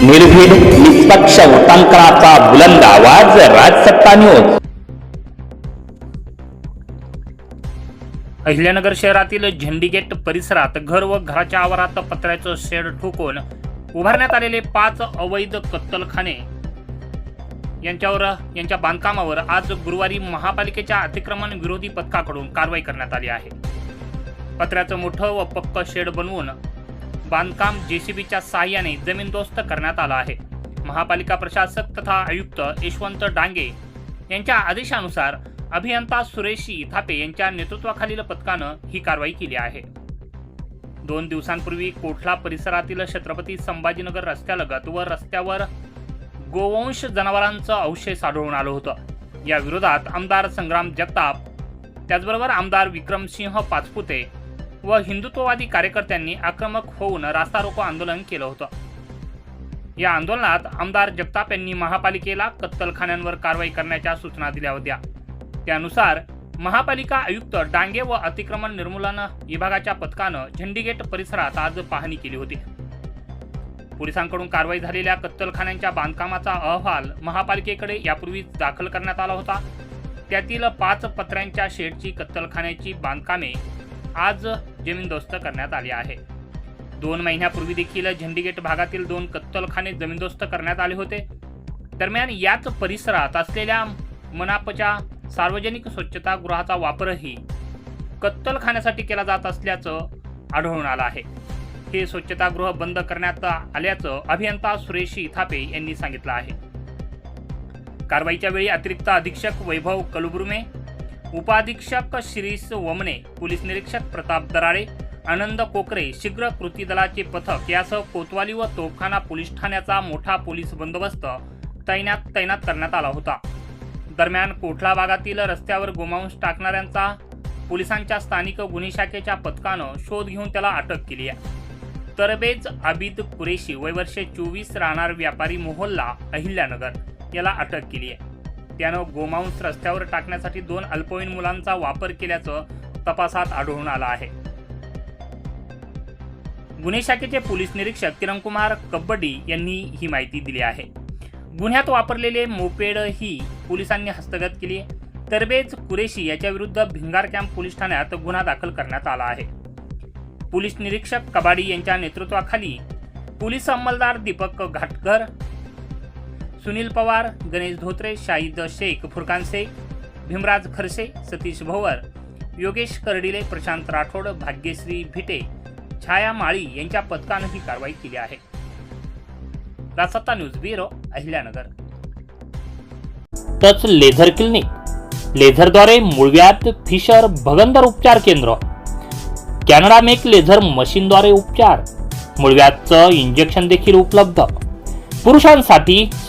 निर्भीड निष्पक्ष उटांकनाचा बुलंद आवाज राजसत्ता न्यूज अहिल्यानगर शहरातील झेंडीगेट परिसरात घर व घराच्या आवारात पत्र्याचं शेड ठोकून उभारण्यात आलेले पाच अवैध कत्तलखाने. यांच्यावर यांच्या बांधकामावर आज गुरुवारी महापालिकेच्या अतिक्रमण विरोधी पथकाकडून कारवाई करण्यात आली आहे. पत्र्याचं मोठं व पक्क शेड बनवून बांधकाम जेसीबीच्या साहाय्याने जमीनदोस्त करण्यात आला आहे. महापालिका प्रशासक तथा आयुक्त यशवंत डांगे यांच्या आदेशानुसार अभियंता सुरेशी थापे यांच्या नेतृत्वाखालील पथकानं ही कारवाई केली आहे. दोन दिवसांपूर्वी कोठला परिसरातील छत्रपती संभाजीनगर रस्त्यालगत व रस्त्यावर गोवंश जनावरांचं अवशेष आढळून आलं होतं. या विरोधात आमदार संग्राम जगताप त्याचबरोबर आमदार विक्रमसिंह पाचपुते व हिंदुत्ववादी कार्यकर्त्यांनी आक्रमक होऊन रास्ता रोको आंदोलन केलं होतं. या आंदोलनात आमदार जगताप यांनी महापालिकेला कत्तलखान्यांवर कारवाई करण्याच्या सूचना दिल्या होत्या. त्यानुसार महापालिका आयुक्त डांगे व अतिक्रमण निर्मूलन विभागाच्या पथकानं झेंडीगेट परिसरात आज पाहणी केली होती. पोलिसांकडून कारवाई झालेल्या कत्तलखान्यांच्या बांधकामाचा अहवाल महापालिकेकडे यापूर्वीच दाखल करण्यात आला होता. त्यातील पाच पत्र्यांच्या शेडची कत्तलखान्याची बांधकामे आज जमीनदोस्त करण्यात आली आहे. दोन महिन्यापूर्वी देखील झंडीगेट भागातील दोन कत्तलखाने जमीनदोस्त करण्यात आले होते. दरम्यान याच परिसरात असलेल्या मनापच्या सार्वजनिक स्वच्छतागृहाचा वापरही कत्तलखान्यासाठी केला जात असल्याचं आढळून आलं आहे. हे स्वच्छतागृह बंद करण्यात आल्याचं अभियंता सुरेशी थापे यांनी सांगितलं आहे. कारवाईच्या वेळी अतिरिक्त अधीक्षक वैभव कलबुर्मे उपाधीक्षक शिरीष वमने पोलीस निरीक्षक प्रताप दराळे आनंद कोकरे शीघ्र कृती दलाचे पथक यासह कोतवाली व तोफखाना पोलीस ठाण्याचा मोठा पोलीस बंदोबस्त तैनात तैनात करण्यात आला होता. दरम्यान कोठला भागातील रस्त्यावर गोमांस टाकणाऱ्यांचा पोलिसांच्या स्थानिक गुन्हे शाखेच्या पथकानं शोध घेऊन त्याला अटक केली आहे. तरबेज आबिद कुरेशी वयवर्षे चोवीस राहणार व्यापारी मोहल्ला अहिल्यानगर याला अटक केली आहे. त्यानं गोमांस रस्त्यावर टाकण्यासाठी दोन अल्पवयीन मुलांचा वापर केल्याचं तपासात आढळून आलं आहे. गुन्हे शाखेचे पोलीस निरीक्षक किरणकुमार कब्बडी यांनी ही माहिती दिली आहे. गुन्ह्यात वापरलेले मोपेड ही पोलिसांनी हस्तगत केली. तरबेज कुरेशी याच्याविरुद्ध भिंगार कॅम्प पोलीस ठाण्यात गुन्हा दाखल करण्यात आला आहे. पोलीस निरीक्षक कबाडी यांच्या नेतृत्वाखाली पोलीस अंमलदार दीपक घाटकर सुनील पवार गणेश धोत्रे शाहिद शेख फुरकान शेख भीमराज खरसे सतीश भोवर योगेश कर्डिले प्रशांत राठोड भाग्यश्री भिटे छाया माळी यांच्या पथकानं ही कारवाई केली आहे. Rajsatta news bureau Ahilyanagar. Touch laser clinic. लेझरद्वारे मुळव्यात फिशर भगंदर उपचार केंद्र. कॅनडा मेक लेझर मशीनद्वारे उपचार. मुळव्यातचं इंजेक्शन देखील उपलब्ध. पुरुषांसाठी